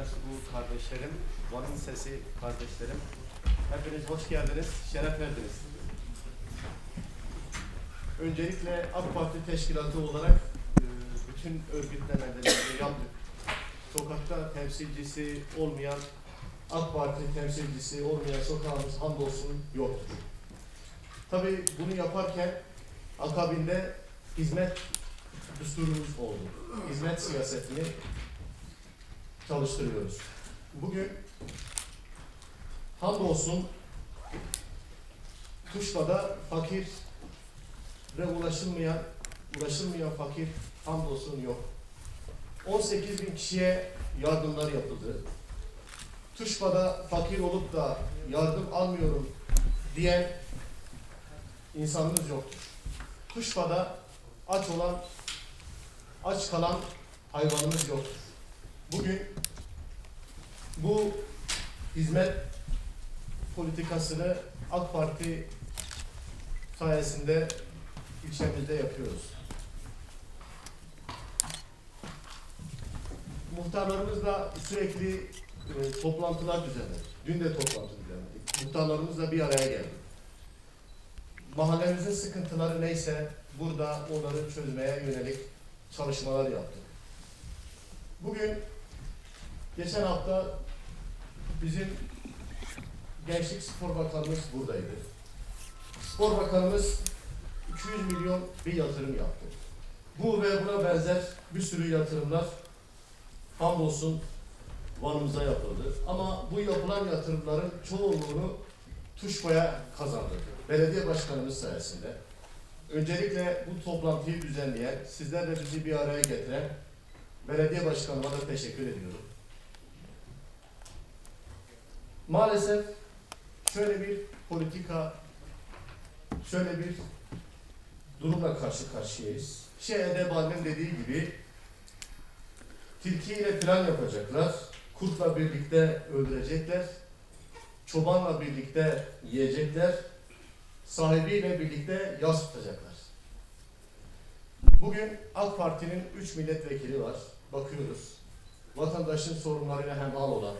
mensubu kardeşlerim, Van'ın sesi kardeşlerim. Hepiniz hoş geldiniz, şeref verdiniz. Öncelikle AK Parti teşkilatı olarak e, bütün örgütlemelerimizi yaptık. Sokakta temsilcisi olmayan, AK Parti temsilcisi olmayan sokağımız hamdolsun yoktur. Tabii bunu yaparken akabinde hizmet düsturumuz oldu. Hizmet siyasetini çalıştırıyoruz. Bugün hamdolsun Tuşla'da fakir ve ulaşılmayan ulaşılmayan fakir hamdolsun yok. 18 bin kişiye yardımlar yapıldı. Tuşla'da fakir olup da yardım almıyorum diyen insanımız yoktur. Tuşla'da aç olan, aç kalan hayvanımız yoktur. Bugün bu hizmet politikasını AK Parti sayesinde ilçemizde yapıyoruz. Muhtarlarımızla sürekli e, toplantılar düzenledik. Dün de toplantı düzenledik. Muhtarlarımızla bir araya geldik. Mahallemizin sıkıntıları neyse burada onları çözmeye yönelik çalışmalar yaptık. Bugün geçen hafta bizim Gençlik Spor Bakanımız buradaydı. Spor Bakanımız 200 milyon bir yatırım yaptı. Bu ve buna benzer bir sürü yatırımlar hamdolsun Van'ımıza yapıldı. Ama bu yapılan yatırımların çoğunluğunu Tuşba'ya kazandırdı. Belediye başkanımız sayesinde. Öncelikle bu toplantıyı düzenleyen, sizlerle bizi bir araya getiren belediye başkanıma da teşekkür ediyorum. Maalesef şöyle bir politika, şöyle bir durumla karşı karşıyayız. Şey Edebali'nin dediği gibi tilki ile plan yapacaklar, kurtla birlikte öldürecekler, çobanla birlikte yiyecekler, sahibiyle birlikte yas tutacaklar. Bugün AK Parti'nin 3 milletvekili var. Bakıyoruz. Vatandaşın sorunlarıyla hemhal olan,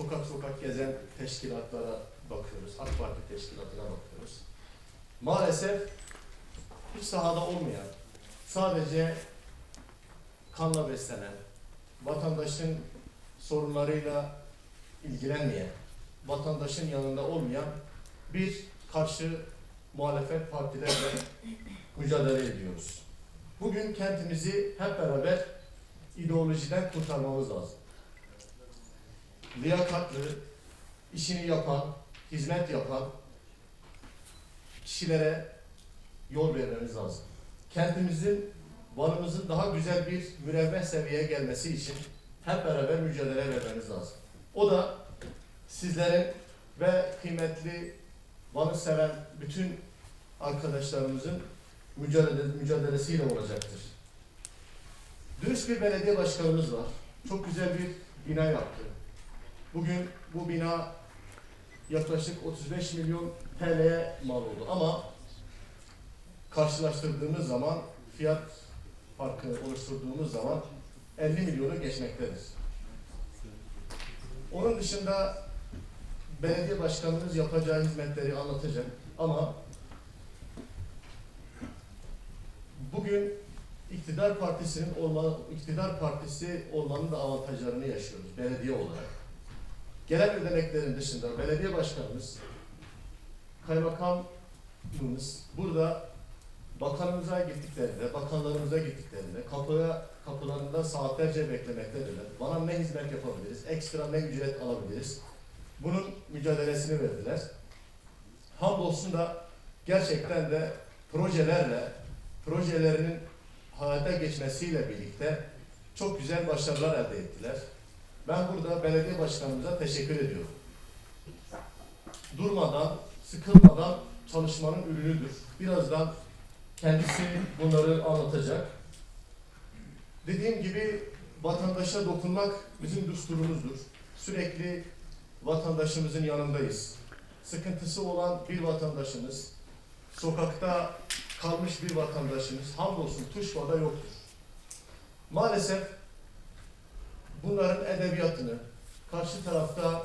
sokak sokak gezen teşkilatlara bakıyoruz. AK Parti teşkilatına bakıyoruz. Maalesef hiç sahada olmayan, sadece kanla beslenen, vatandaşın sorunlarıyla ilgilenmeyen, vatandaşın yanında olmayan bir karşı muhalefet partilerle mücadele ediyoruz. Bugün kentimizi hep beraber ideolojiden kurtarmamız lazım. Liyakatlı, işini yapan, hizmet yapan kişilere yol vermemiz lazım. Kentimizin, Van'ımızın daha güzel bir müreffeh seviyeye gelmesi için hep beraber mücadele vermemiz lazım. O da sizlerin ve kıymetli Van'ı seven bütün arkadaşlarımızın mücadele, mücadelesiyle olacaktır. Dürüst bir belediye başkanımız var. Çok güzel bir bina yaptı. Bugün bu bina yaklaşık 35 milyon TL'ye mal oldu ama karşılaştırdığımız zaman fiyat farkı oluşturduğumuz zaman 50 milyonu geçmektedir. Onun dışında belediye başkanımız yapacağı hizmetleri anlatacağım ama bugün iktidar partisinin olma, iktidar partisi olmanın da avantajlarını yaşıyoruz belediye olarak. Gelen ödeneklerin dışında belediye başkanımız, kaymakamımız burada bakanımıza gittiklerinde, bakanlarımıza gittiklerinde kapıya kapılarında saatlerce beklemektedirler. Bana ne hizmet yapabiliriz, ekstra ne ücret alabiliriz? Bunun mücadelesini verdiler. Hamdolsun da gerçekten de projelerle, projelerinin hayata geçmesiyle birlikte çok güzel başarılar elde ettiler. Ben burada belediye başkanımıza teşekkür ediyorum. Durmadan, sıkılmadan çalışmanın ürünüdür. Birazdan kendisi bunları anlatacak. Dediğim gibi vatandaşa dokunmak bizim düsturumuzdur. Sürekli vatandaşımızın yanındayız. Sıkıntısı olan bir vatandaşımız, sokakta kalmış bir vatandaşımız hamdolsun Tuşba'da yoktur. Maalesef bunların edebiyatını, karşı tarafta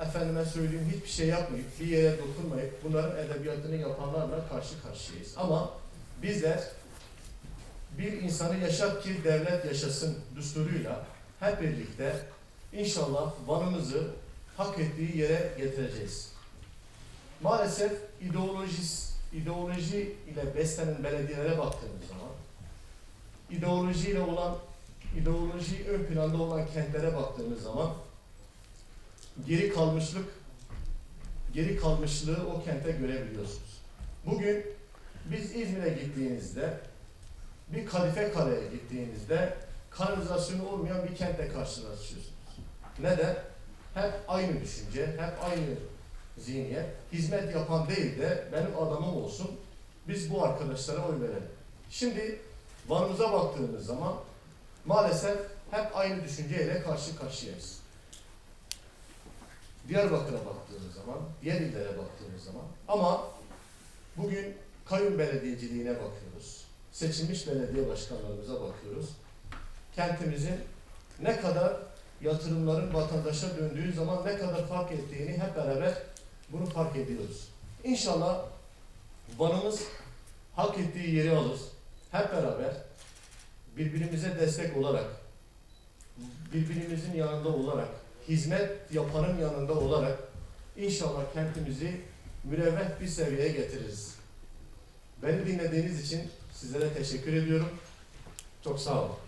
efendime söyleyeyim hiçbir şey yapmayıp, bir yere dokunmayıp bunların edebiyatını yapanlarla karşı karşıyayız. Ama bizler bir insanı yaşat ki devlet yaşasın düsturuyla hep birlikte inşallah Van'ımızı hak ettiği yere getireceğiz. Maalesef ideolojis, ideoloji ile beslenen belediyelere baktığımız zaman, ideolojiyle olan, ideoloji ön planda olan kentlere baktığımız zaman, geri kalmışlık, geri kalmışlığı o kente görebiliyorsunuz. Bugün biz İzmir'e gittiğinizde, bir Kadife Kale'ye gittiğinizde kanalizasyonu olmayan bir kentle karşılaşıyorsunuz. Neden? Hep aynı düşünce, hep aynı zihniyet. Hizmet yapan değil de benim adamım olsun. Biz bu arkadaşlara oy verelim. Şimdi Van'ımıza baktığımız zaman maalesef hep aynı düşünceyle karşı karşıyayız. Diyarbakır'a baktığımız zaman, diğer illere baktığımız zaman ama bugün kayyum belediyeciliğine bakıyoruz. Seçilmiş belediye başkanlarımıza bakıyoruz. Kentimizin ne kadar yatırımların vatandaşa döndüğü zaman ne kadar fark ettiğini hep beraber bunu fark ediyoruz. İnşallah Van'ımız hak ettiği yeri alır. Hep beraber birbirimize destek olarak, birbirimizin yanında olarak, hizmet yapanın yanında olarak inşallah kentimizi mürevvet bir seviyeye getiririz. Beni dinlediğiniz için sizlere teşekkür ediyorum. Çok sağ olun.